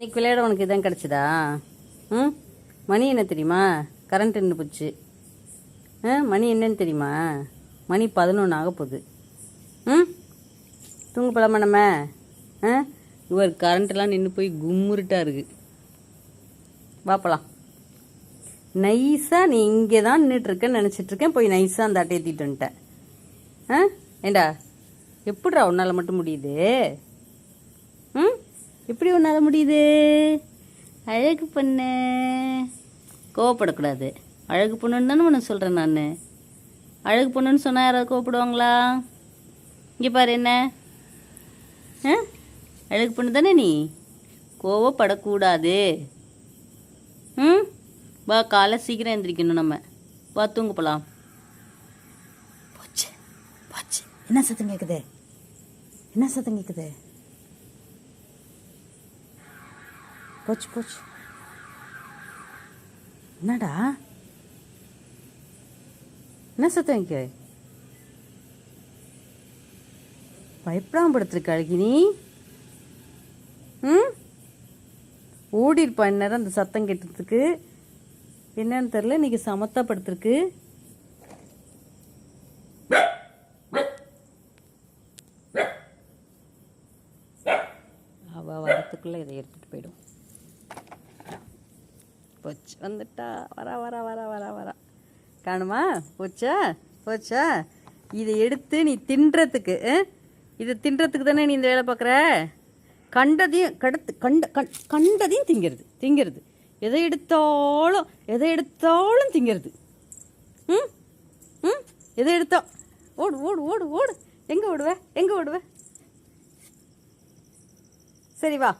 இன்னைக்கு விளையாட உனக்கு இதான் கிடச்சிதா? ம்? மணி என்ன தெரியுமா? கரண்ட் நின்று போச்சு. ஆ மணி என்னன்னு தெரியுமா? மணி பதினொன்று ஆக போகுது. ம்? தூங்க போலாமா நம்ம? ஆ? இவர் கரண்ட்டெல்லாம் நின்று போய் கும்முருட்டாக இருக்குது வாப்பலாம் நைஸாக நீ இங்கே தான் நின்றுட்டுருக்கேன்னு நினச்சிட்ருக்கேன் போய் நைஸாக அந்த அட்டையை தீட்டு வந்துட்டேன். ஆ? ஏண்டா? எப்படிடா உன்னால் மட்டும் முடியுது? ம்? எப்படி உன்னால் முடியுது? அழகு பண்ணு. கோவப்படக்கூடாது. அழகு பொண்ணுன்னு தானே உன்னை சொல்கிறேன் நான். அழகு பொண்ணுன்னு சொன்னால் யாராவது கோவப்படுவாங்களா? இங்கே பாரு என்ன? ஆ? அழகு பொண்ணு தானே நீ? கோவப்படக்கூடாது. ம்? வா காலை சீக்கிரம் எந்திரிக்கணும் நம்ம. வா தூங்க போகலாம் போச்சு போச்சு. என்ன சத்தம் கேட்குது என்ன சத்தம் கேட்குது போச்சு போச்சு. என்னடா? என்ன சத்தம் இங்க பயப்படாம படுத்திருக்க அழகினி. ம்? ஓடிருப்பா இந்நேரம் அந்த சத்தம் கெட்டுறதுக்கு என்னன்னு தெரில இன்னைக்கு சமத்தா படுத்திருக்கு அவ வரத்துக்குள்ள இதை எடுத்துகிட்டு போயிடும். போச்சு. வந்துட்டா. வரா வரா வரா வரா வரா. காணுமா? போச்சா? போச்சா? இதை எடுத்து நீ தின்றத்துக்கு இதை தின்றதுக்கு தானே நீ இந்த வேலை பார்க்குற? கண்டதையும் கடத்து கண்ட கண் கண்டதையும் திங்கிறது திங்கிறது. எதை எடுத்தாலும் எதை எடுத்தாலும் திங்கிறது. ம்? ம்? எதை எடுத்தோம் ஓடு ஓடு ஓடு ஓடு. எங்கே ஓடுவ? எங்கே ஓடுவ? சரி வா.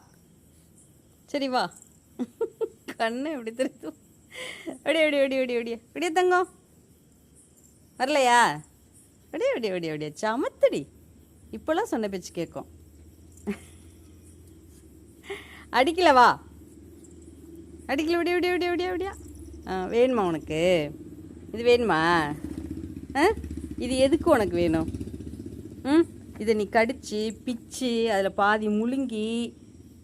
சரி வா. கண்ணு எப்படி தெரியுது அப்படியே அப்படியே அப்படியே அப்படியே அப்படியே. அப்படியே தங்கம். வரலையா? அப்படியே அப்படியே அப்படியே அப்படியே. சமத்தடி. இப்போல்லாம் சொன்ன பேச்சு கேட்கும். அடிக்கல வா. அடிக்கல விடிய விடிய விடிய விடிய விடியா ஆ வேணுமா உனக்கு? இது வேணுமா? ஆ? இது எதுக்கு உனக்கு வேணும்? ம்? இதை நீ கடிச்சு பிச்சு அதில் பாதி முழுங்கி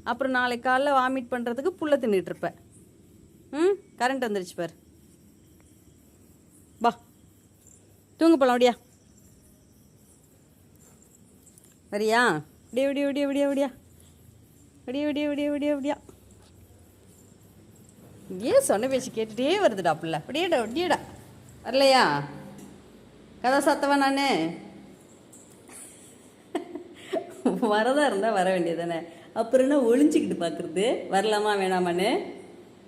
அப்புறம் நாளை காலைல வாமிட் பண்ணுறதுக்கு புல்லை தின்னுட்டுருப்பேன் ம் கரண்ட் வந்துருச்சு பார். வா தூங்க போகலாம் அப்படியா வரியா? விடிய விடிய விடிய விடிய விடியா விடிய விடிய விடிய விடிய விடியா ஏன் சொன்ன பேச்சு கேட்டுகிட்டே வருதுடா பிள்ளை அப்படியேடா அப்படியேடா வரலையா? கதை சாத்தவா நான்? வரதா இருந்தால் வர வேண்டியதானே அப்புறம் என்ன ஒளிஞ்சிக்கிட்டு பார்க்குறது வரலாமா வேணாமான்னு?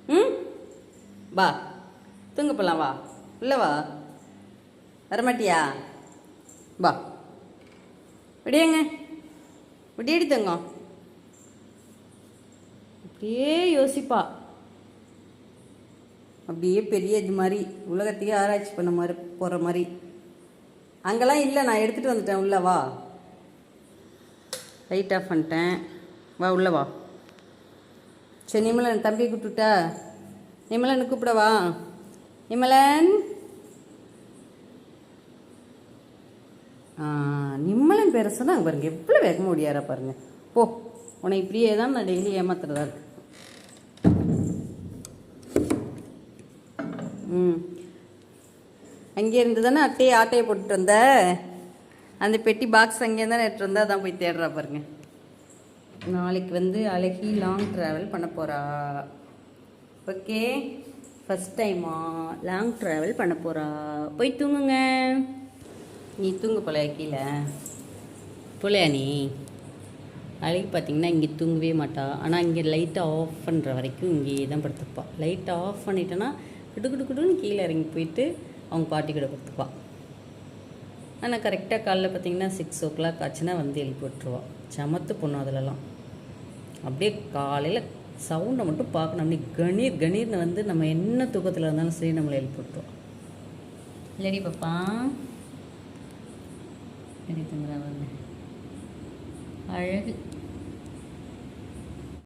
ம்? வா. தூங்க போகலாம் வா. உள்ள வா. வரமாட்டியா? வா. விடியங்க. விடியடி தங்க அப்படியே யோசிப்பா. அப்படியே பெரிய இது மாதிரி உலகத்தையே ஆராய்ச்சி பண்ண மாதிரி போகிற மாதிரி. அங்கெல்லாம் இல்லை நான் எடுத்துகிட்டு வந்துட்டேன். உள்ள வா. லைட் ஆஃப் பண்ணிட்டேன். வா உள்ள வா. சரி நிமலன் தம்பி கூப்பிட்டுட்டா? நிமலன் கூப்பிடவா? நிமலன்? ஆ, நிம்மலன் பேர சொன்னா பாருங்க எவ்வளோ வேகமாக ஓடியாரா பாருங்க. போ உன்னை இப்படியே தான் நான் டெய்லி ஏமாத்துறதா இருக்கு. ம். அங்கே இருந்து தானே அட்டையை ஆட்டையை போட்டுட்டு வந்த? அந்த பெட்டி பாக்ஸ் அங்கேயே தானே எடுத்துட்டு வந்தா அதான் போய் தேடுறா பாருங்க. நாளைக்கு வந்து அழகி லாங் ட்ராவல் பண்ண போகிறா ஓகே. ஃபஸ்ட் டைமா லாங் ட்ராவல் பண்ண போகிறா போய் தூங்குங்க. நீ தூங்க போலையா கீழே. போலையா நீ? அழகி பார்த்தீங்கன்னா இங்கே தூங்கவே மாட்டா. ஆனால் இங்கே லைட்டை ஆஃப் பண்ணுற வரைக்கும் இங்கேயே தான் படுத்துப்பா. லைட்டை ஆஃப் பண்ணிட்டேன்னா குடு குடு குடுன்னு கீழே இறங்கி போயிட்டு அவங்க பாட்டி கூட படுத்துப்பா. ஆனால் கரெக்டாக காலைல பார்த்தீங்கன்னா சிக்ஸ் ஓ கிளாக் ஆச்சுன்னா வந்து எழுப்பி விட்டுருவா. சமத்து பொண்ணு அதிலலாம். அப்படியே காலையில் சவுண்டை மட்டும் பார்க்கணும். அப்படி கணீர் கணீர்னு வந்து நம்ம என்ன தூக்கத்தில் இருந்தாலும் சரி நம்மளை எழுப்பி இல்லடி பாப்பா. சரி தங்குறா வந்து அழகு.